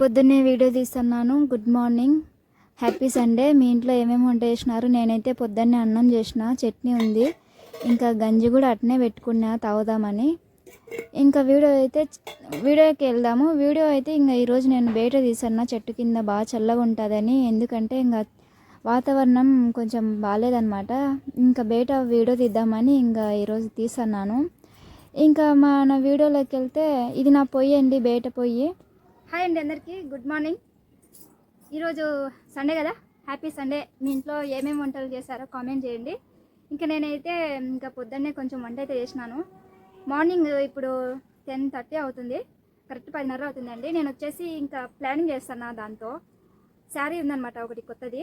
పొద్దున్నే వీడియో తీస్తున్నాను. Good morning. Happy Sunday. మీ ఇంట్లో ఏమేమి వంట చేసినారు? నేనైతే పొద్దున్నే అన్నం చేసిన. చట్నీ ఉంది. ఇంకా గంజి కూడా అట్నే పెట్టుకున్నా తాగుదామని. ఇంకా వీడియో అయితే వీడియోకి వెళ్దాము. వీడియో అయితే ఇంకా ఈరోజు నేను బయట తీసన్నా. చెట్టు కింద బాగా చల్లగా ఉంటుందని. ఎందుకంటే ఇంకా వాతావరణం కొంచెం బాగాలేదనమాట ఇంకా బయట వీడియో తీద్దామని ఇంకా ఈరోజు తీసన్నాను. ఇంకా మన వీడియోలోకి వెళ్తే ఇది నా పొయ్యి అండి. బయట పొయ్యి. హాయ్ అండి అందరికీ. Good morning. ఈరోజు సండే కదా. Happy Sunday. మీ ఇంట్లో ఏమేమి వంటలు చేశారో కామెంట్ చేయండి. ఇంకా నేనైతే ఇంకా పొద్దున్నే కొంచెం వంట అయితే చేసినాను. మార్నింగ్ ఇప్పుడు టెన్ థర్టీ అవుతుంది. కరెక్ట్ పదిన్నర అవుతుందండి. నేను వచ్చేసి ఇంకా ప్లానింగ్ చేస్తాను దాంతో. శారీ ఉందన్నమాట ఒకటి కొత్తది.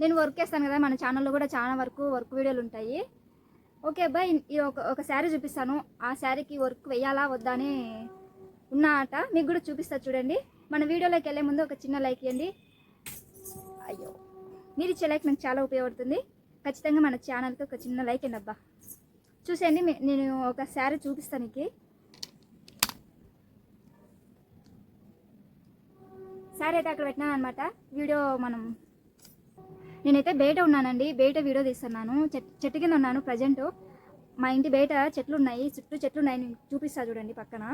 నేను వర్క్ చేస్తాను కదా. మన ఛానల్లో కూడా చాలా వరకు వర్క్ వీడియోలు ఉంటాయి. ఓకే అబ్బాయి ఈ ఒక ఒక శారీ చూపిస్తాను. ఆ శారీకి వర్క్ వేయాలా వద్దా అని ఉన్న ఆట మీకు కూడా చూపిస్తా చూడండి. మన వీడియోలోకి వెళ్ళే ముందు ఒక చిన్న లైక్ ఇవ్వండి. అయ్యో. మీరు ఇచ్చే లైక్ నాకు చాలా ఉపయోగపడుతుంది. ఖచ్చితంగా మన ఛానల్కి ఒక చిన్న లైక్ అండి అబ్బా. చూసేయండి నేను ఒక శారీ చూపిస్తాను మీకు. శారీ అయితే అక్కడ పెట్టినాను అనమాట వీడియో మనం నేనైతే బయట ఉన్నానండి. బయట వీడియో తీస్తున్నాను. చెట్ చెట్టు కింద ఉన్నాను ప్రజెంట్. మా ఇంటి బయట చెట్లు ఉన్నాయి చుట్టూ చెట్లు ఉన్నాయి. నేను చూపిస్తా చూడండి పక్కన.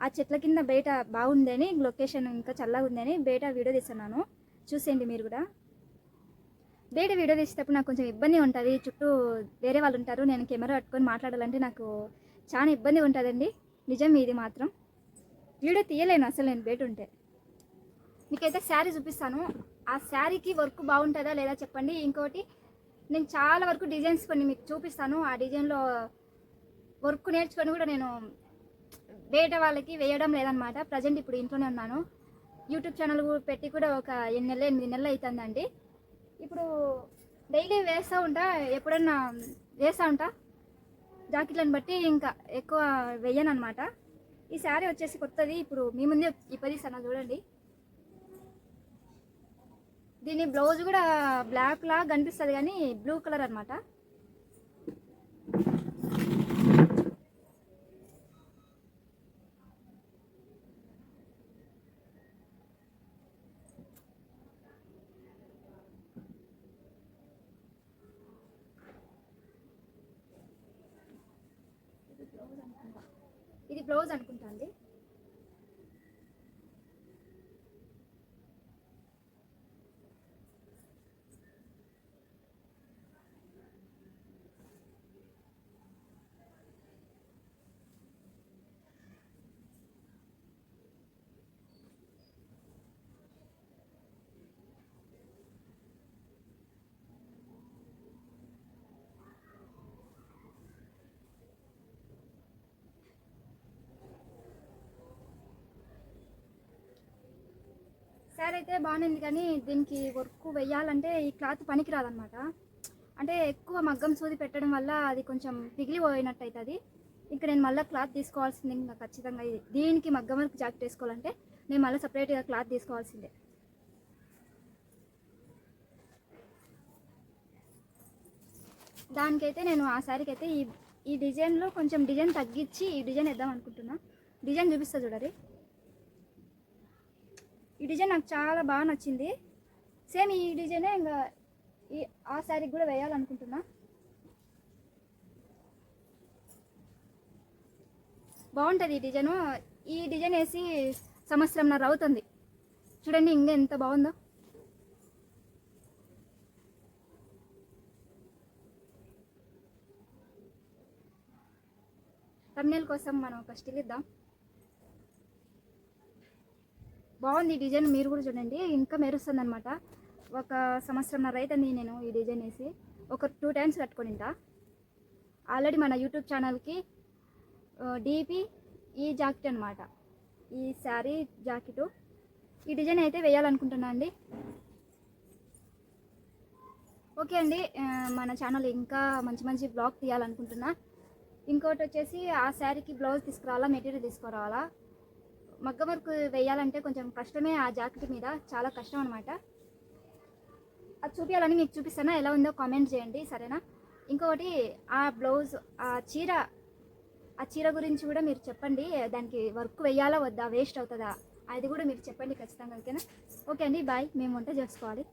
ఆ చెట్ల కింద బయట బాగుందని లొకేషన్ ఇంకా చల్లగా ఉందని బయట వీడియో తీస్తున్నాను. చూసేయండి మీరు కూడా. బయట వీడియో తీసేటప్పుడు నాకు కొంచెం ఇబ్బంది ఉంటుంది. చుట్టూ వేరే వాళ్ళు ఉంటారు. నేను కెమెరా పట్టుకొని మాట్లాడాలంటే నాకు చాలా ఇబ్బంది ఉంటుందండి. నిజం ఇది మాత్రం. వీడియో తీయలేను అసలు నేను బయట ఉంటే. మీకైతే శారీ చూపిస్తాను. ఆ శారీకి వర్క్ బాగుంటుందా లేదా చెప్పండి. ఇంకోటి నేను చాలా వరకు డిజైన్స్ కొన్ని మీకు చూపిస్తాను. ఆ డిజైన్లో వర్క్ నేర్చుకొని కూడా నేను బయట వాళ్ళకి వేయడం లేదనమాట. ప్రజెంట్ ఇప్పుడు ఇంట్లోనే ఉన్నాను. యూట్యూబ్ ఛానల్ కూడా పెట్టి కూడా ఒక ఎన్ని నెలలు ఎనిమిది నెలలు అవుతుందండి ఇప్పుడు డైలీ వేస్తూ ఉంటా ఎప్పుడన్నా వేస్తూ ఉంటా? జాకెట్లను బట్టి ఇంకా ఎక్కువ వేయనమాట అనమాట ఈ శారీ వచ్చేసి కొత్తది ఇప్పుడు మీ ముందే ఇప్పదిస్తాను చూడండి. దీని బ్లౌజ్ కూడా బ్లాక్ లాగా కనిపిస్తుంది కానీ బ్లూ కలర్ అనమాట. ఇది బ్లౌజ్ అనుకుంటా అండి. అయితే బాగానే ఉంది కానీ దీనికి వర్క్ వెయ్యాలంటే ఈ క్లాత్ పనికిరాదనమాట అంటే ఎక్కువ మగ్గం సూది పెట్టడం వల్ల అది కొంచెం పిగిలిపోయినట్టు అవుతుంది ఇంకా నేను మళ్ళీ క్లాత్ తీసుకోవాల్సింది ఇంకా ఖచ్చితంగా ఇది. దీనికి మగ్గం వర్క్ జాకెట్ వేసుకోవాలంటే నేను మళ్ళీ సపరేట్గా క్లాత్ తీసుకోవాల్సిందే. దానికైతే నేను ఆ శారీకి అయితే ఈ ఈ డిజైన్లో కొంచెం డిజైన్ తగ్గించి ఈ డిజైన్ వేద్దాం అనుకుంటున్నా. డిజైన్ చూపిస్తా చూడరి ఈ డిజైన్ నాకు చాలా బాగా నచ్చింది. సేమ్ ఈ డిజైనే ఇంకా ఈ ఆ శారీకి కూడా వేయాలనుకుంటున్నా. బాగుంటుంది ఈ డిజైను. ఈ డిజైన్ వేసి సంవత్సరంన్నర అవుతుంది చూడండి ఇంకా ఎంత బాగుందో. తమ్నేల్ కోసం మనం ఒక స్టిల్ ఇద్దాం. బాగుంది ఈ డిజైన్ మీరు కూడా చూడండి. ఇంకా మెరుస్తుంది అనమాట ఒక సంవత్సరంన్నర అవుతుంది నేను ఈ డిజైన్ వేసి. ఒక టూ టైమ్స్ కట్టుకొని ఉంటా ఆల్రెడీ మన యూట్యూబ్ ఛానల్కి డీపీ ఈ జాకెట్ అనమాట ఈ శారీ జాకెట్. ఈ డిజైన్ అయితే వేయాలనుకుంటున్నా అండి. ఓకే అండి. మన ఛానల్ ఇంకా మంచి మంచి బ్లాగ్ తీయాలనుకుంటున్నా. ఇంకోటి వచ్చేసి ఆ శారీకి బ్లౌజ్ తీసుకురావాలా మెటీరియల్ తీసుకురావాలా? మగ్గ వర్క్ వేయాలంటే కొంచెం కష్టమే ఆ జాకెట్ మీద. చాలా కష్టం అనమాట అది చూపించాలని మీకు చూపిస్తాను? ఎలా ఉందో కామెంట్ చేయండి సరేనా? ఇంకొకటి ఆ బ్లౌజ్ ఆ చీర ఆ చీర గురించి కూడా మీరు చెప్పండి. దానికి వర్క్ వేయాలా వద్దా వేస్ట్ అవుతుందా? అది కూడా మీరు చెప్పండి ఖచ్చితంగా ఓకేనా? ఓకే అండి బాయ్. మేము వంట చేసుకోవాలి.